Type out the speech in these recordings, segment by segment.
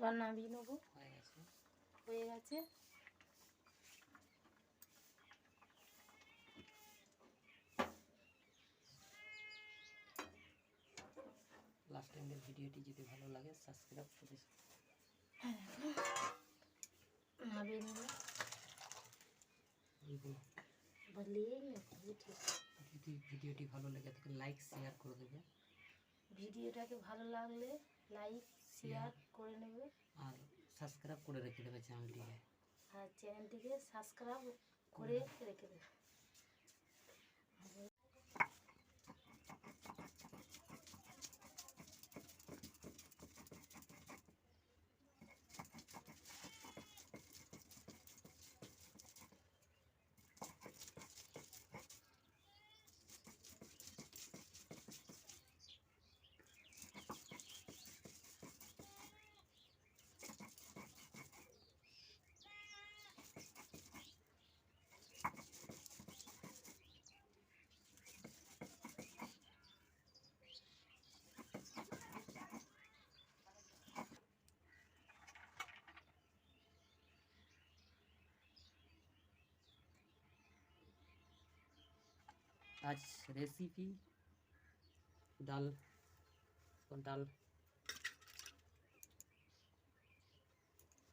এবার নামিয়ে নেব। হয়ে গেছে। হয়ে গেছে। লাস্ট টাইমের ভিডিওটি যদি ভালো লাগে সাবস্ক্রাইব করে নামিয়ে নেব। যদি ভিডিওটি ভালো লেগে থাকে লাইক শেয়ার করে দেবে। ভিডিওটাকে ভালো লাগলে লাইক শেয়ার করে নেবে। আর সাবস্ক্রাইব করে রেখে দেবে চ্যানেলটিকে আর চ্যানেলটিকে সাবস্ক্রাইব করে রেখে দেবে। আজ রেসিপি ডাল ডাল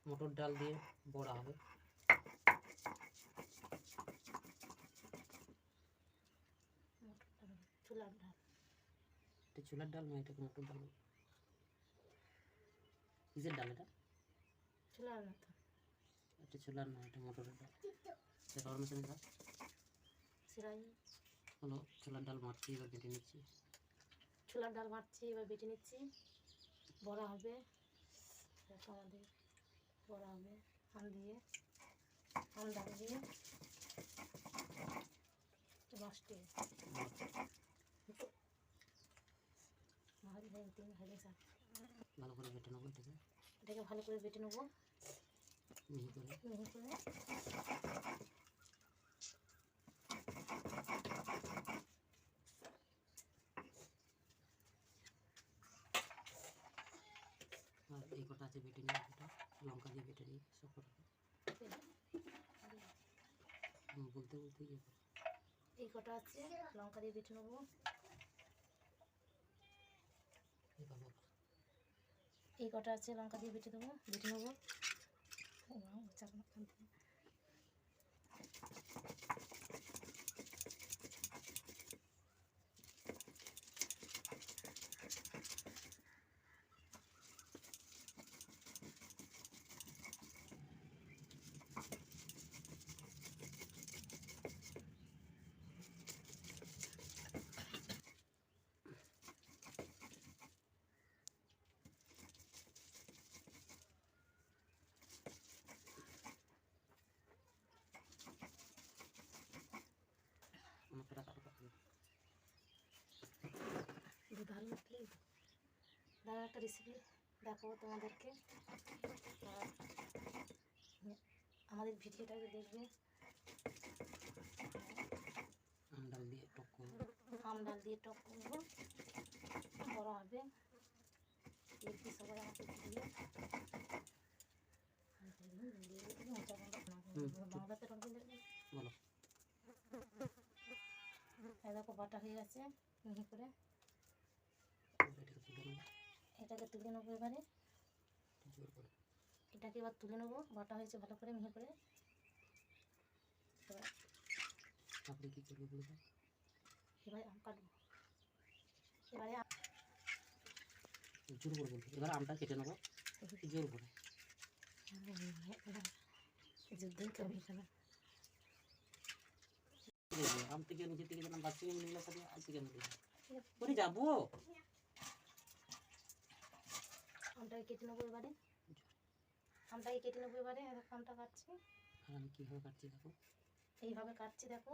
মটর ডাল দিয়ে বড়া হবে। চুলার ডাল। এটা চুলার ডাল নয় এটাকে মটর ডাল? কিসের ডাল এটা? চুলার মতো। এটা চুলার নয় এটা মটরের ডাল। এটা গরম মশলা ডাল? সেরাই। হলো চুলার ডাল মারছি এবার কেটে নিচ্ছি? ছোলার ডাল বাটছি এবার বেটে নিচ্ছি। বড়া হবে। আমাদের বড়া হবে। আম দিয়ে আম ডাল দিয়ে। করে তিন ভালো ভালো করে কেটে নেব এটাকে। এটাকে ভালো করে বেটে নেব। মিহি করে। মিহি করে আর এই কটা আছে বেটে নিই এটা বেটে নিই সব বলতে বলতে ইয়ে করো। এই কটা আছে? লঙ্কা দিয়ে বেটে নেব। এই কটা আছে লঙ্কা দিয়ে বেটে দেবো বেটে নেব। ও খান থেকে। আমার কটা কাটো কাটো ভালো লাগলে দাঁড়া একটা রেসিপি দেখাবো তোমাদেরকে। আমাদের ভিডিওটাকে দেখবে। আমডাল দিয়ে টক আমডাল দিয়ে টক করব। বড়ো হবে। দেখবি সবাই আমাকে দিয়ে। বাংলাতে রঙিন দেখবি দেখো বাটা হয়ে গেছে। মিহি করে। এটাকে তুলে নেব এবারে। এটাকে এবার তুলে নেব বাটা হয়েছে ভালো করে মিহি করে। তারপরে কী করব বলে এবারে আম কাটবো। এবারে জোর করে বলতে এবার আমটা কেটে নেব। জোর করে। যুদ্ধই খেলা আম থেকে নিচে থেকে যেন বাচ্চা কেমন নিলে সাথে আজ থেকে নিলে যাব? আমটাকে কেটে নেব এবারে। আমটাকে কেটে নেব এবারে আমটা কাটছি। আর আমি কীভাবে কাটছি দেখো। এইভাবে কাটছি দেখো।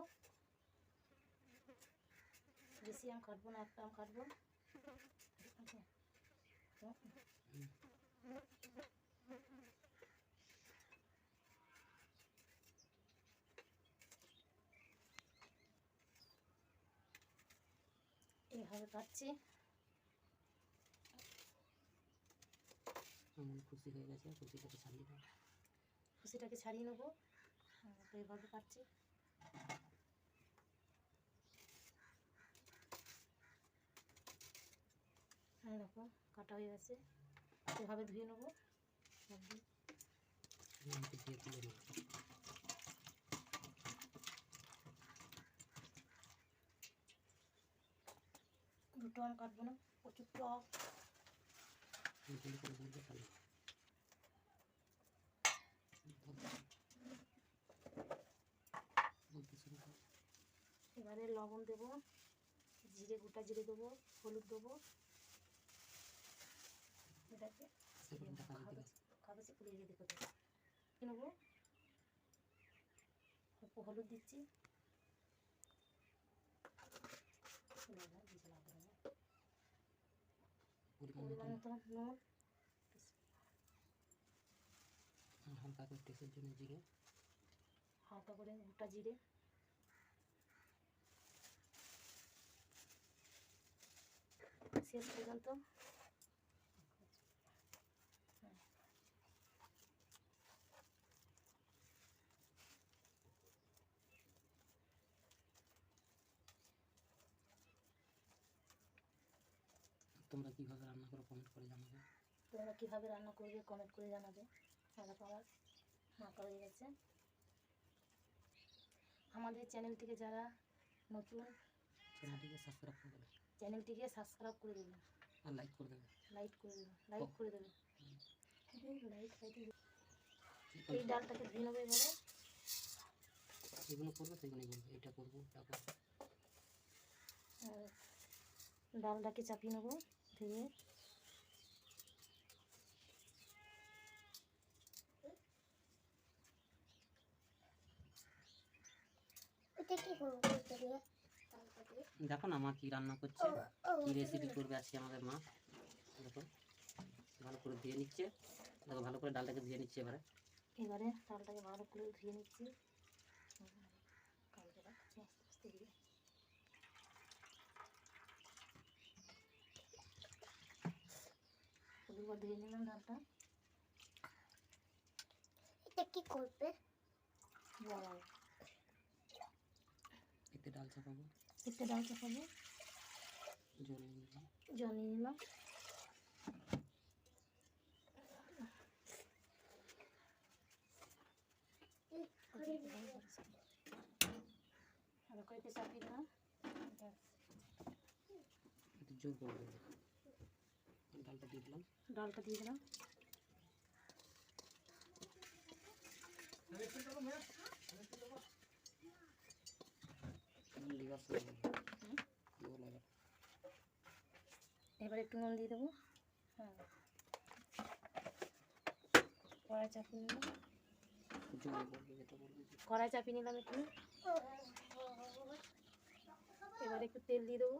বেশি আম কাটবো না একটা আম কাটবো। এইভাবে কাটছি। এমন খুশি হয়ে গেছে খুশিটাকে ছাড়িয়ে দাও খুশিটাকে ছাড়িয়ে নেব? হ্যাঁ, তো এইভাবে কাটছি। হ্যাঁ কাটা হয়ে গেছে। এভাবে ধুয়ে নেব। একদম। তুলে দুটো আম কাটবো না প্রচুর টক। এবারে লবণ দেবো, জিরে, গোটা জিরে দেবো, হলুদ দেবো। এটাকে কাজে পুড়িয়ে দেবো হলুদ দিচ্ছি না, না, বেশি লাগবে না। পরিমাণ মতো নুন হালকা করে টেস্টের জন্য জিরে হালকা করে গোটা জিরে। শেষ পর্যন্ত তোমরা কীভাবে রান্না করো কমেন্ট করে জানাবে। তোমরা কীভাবে রান্না করবে কমেন্ট করে জানাবে। রান্না আমার মাখা হয়ে গেছে। আমাদের চ্যানেলটিকে যারা নতুন চ্যানেলটিকে সাবস্ক্রাইব করে দেবে। চ্যানেলটিকে সাবস্ক্রাইব করে দেবে। আর লাইক করে দেবে। লাইক করে দেবে লাইক করে দেবে। লাইক ঠিক এই ডালটাকে ধুয়ে নেবে এবারে। যেগুলো করবে সেগুলোই বলবে এটা করব এটা করব ডালটাকে চাপিয়ে নেব। ধুয়ে এটা কি করব বলতে গিয়ে দেখো না মা কি রান্না করছে কি রেসিপি করবে আজকে আমাদের মা। দেখো ভালো করে ধুয়ে নিচ্ছে। দেখো ভালো করে ডালটাকে ধুয়ে নিচ্ছে এবারে। এবারে ডালটাকে ভালো করে ধুয়ে নিচ্ছি। দুবার ধুয়ে নিলাম ডালটা। এটা কি করবে? বড় এতে ডাল চাপাবো? একটা ডাল চাপাবো। জল নিলাম। জল নিলাম। করে চাপিয়ে দিলাম ডালটা দিয়ে দিলাম। ডালটা দিয়ে দিলাম। এবার একটু নুন দিয়ে দেবো। হ্যাঁ। কড়াই চাপিয়ে নিলাম। কড়াই চাপিয়ে নিলাম একটু। এবার একটু তেল দিয়ে দেবো।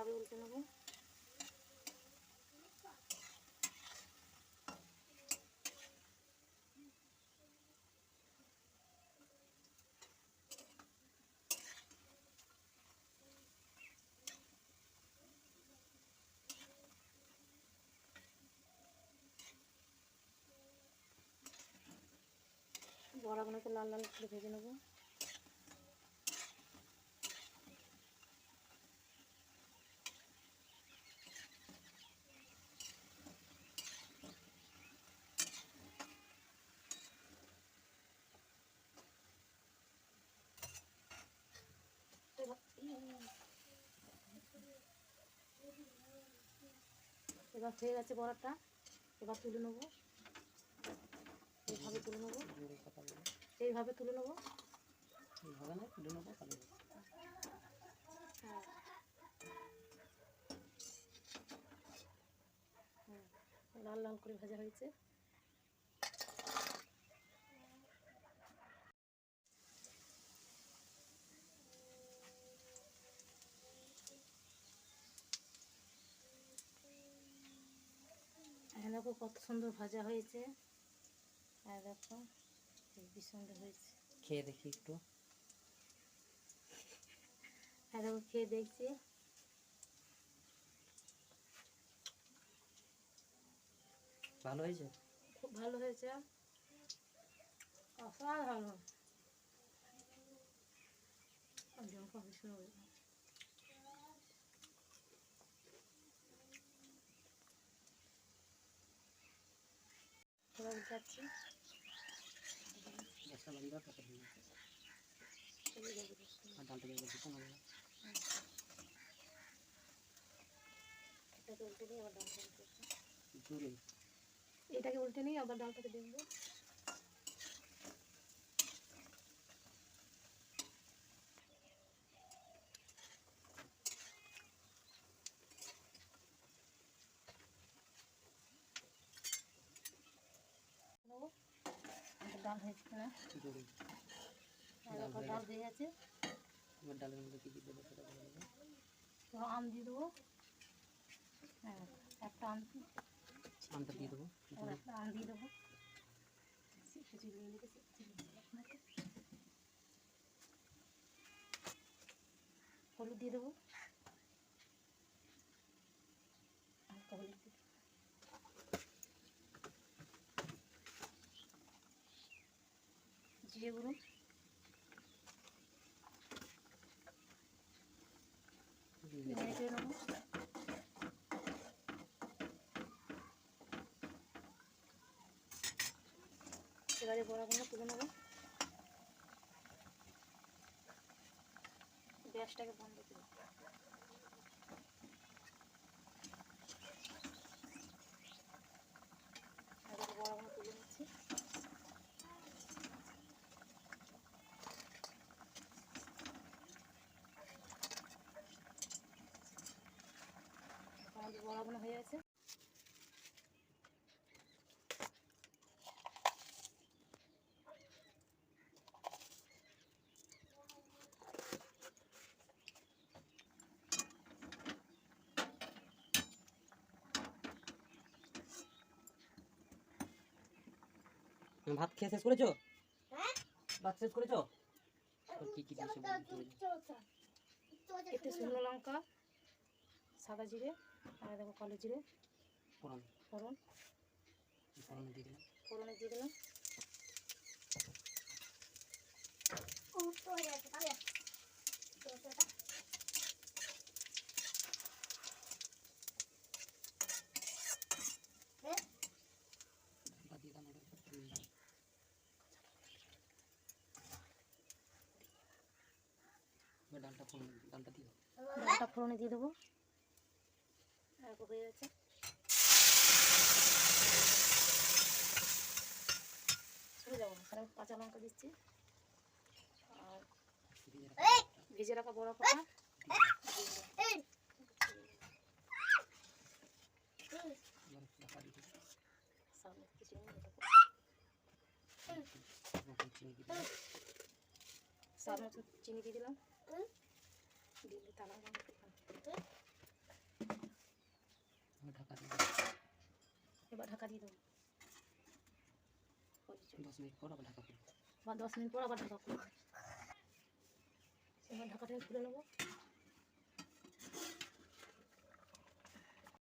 এভাবে উল্টে নেব। বড়াগুলোকে লাল লাল করে ভেজে নেব এবার- এবার হয়ে গেছে বড়াটা। এবার তুলে নেব। এইভাবে তুলে নেব। এইভাবে তুলে নেব। এইভাবে না তুলে নেব তাহলে হ্যাঁ লাল লাল করে ভাজা হয়েছে হ্যাঁ দেখো কত সুন্দর ভাজা হয়েছে। আর দেখো হেবি সুন্দর হয়েছে। খেয়ে দেখি একটু। হ্যাঁ দেখো খেয়ে দেখছি। ভালো হয়েছে? খুব ভালো হয়েছে। অসাধারণ সুন্দর এবার যাচ্ছি গ্যাসটা লাগিয়ে দাও তারপর দিয়ে দাও। চলে যাব আর ডালটা দিয়ে দিতে হবে এটাকে উল্টে নিয়ে আবার ডালটাকে দেখব জোরে এটাকে উল্টে নিয়ে আবার ডালটাকে দেখব নেব। আমাদের ডাল দেবো তো আম দিয়ে দেবো হ্যাঁ একটা আম আমটা দিয়ে দেবো একটা আম দিয়ে দেবো দিয়ে দিয়ে। হলুদ দিয়ে দেবো হালকা হলুদ দিয়ে দেবো। জিরে গুঁড়ো। এবারে বড়াগুলো তুলে গ্যাসটাকে বন্ধ করে দেবো। এবারে বড়াগুলো তুলে নিচ্ছি হয়ে ভাত খেয়ে শেষ করেছ? হ্যাঁ? ভাত শেষ করেছ? কি কি দিয়েছ একটু শুকনো লঙ্কা সাদা জিরে। আর দেখো কালো জিরে ফোড়ন ফোড়ন ফোড়ন দিয়ে দিলাম। ফোড়নে দিয়ে দিলাম ডালটা ফোড়ন ডালটা দিয়ে ডালটা ফোড়নে দিয়ে দেবো। দেখো হয়ে গেছে যাব দিচ্ছি আর দিয়ে রাখা বড়া দিলাম। স্বাদ চিনি দিয়ে দিলাম দিয়ে তালা। এবার ঢাকা দিয়ে। এবার ঢাকা দিয়ে দেবো দশ মিনিট পর আবার ঢাকা খুলবো। বা দশ মিনিট পর আবার ঢাকা খুলবো। এবার ঢাকাটাকে খুলে নেব।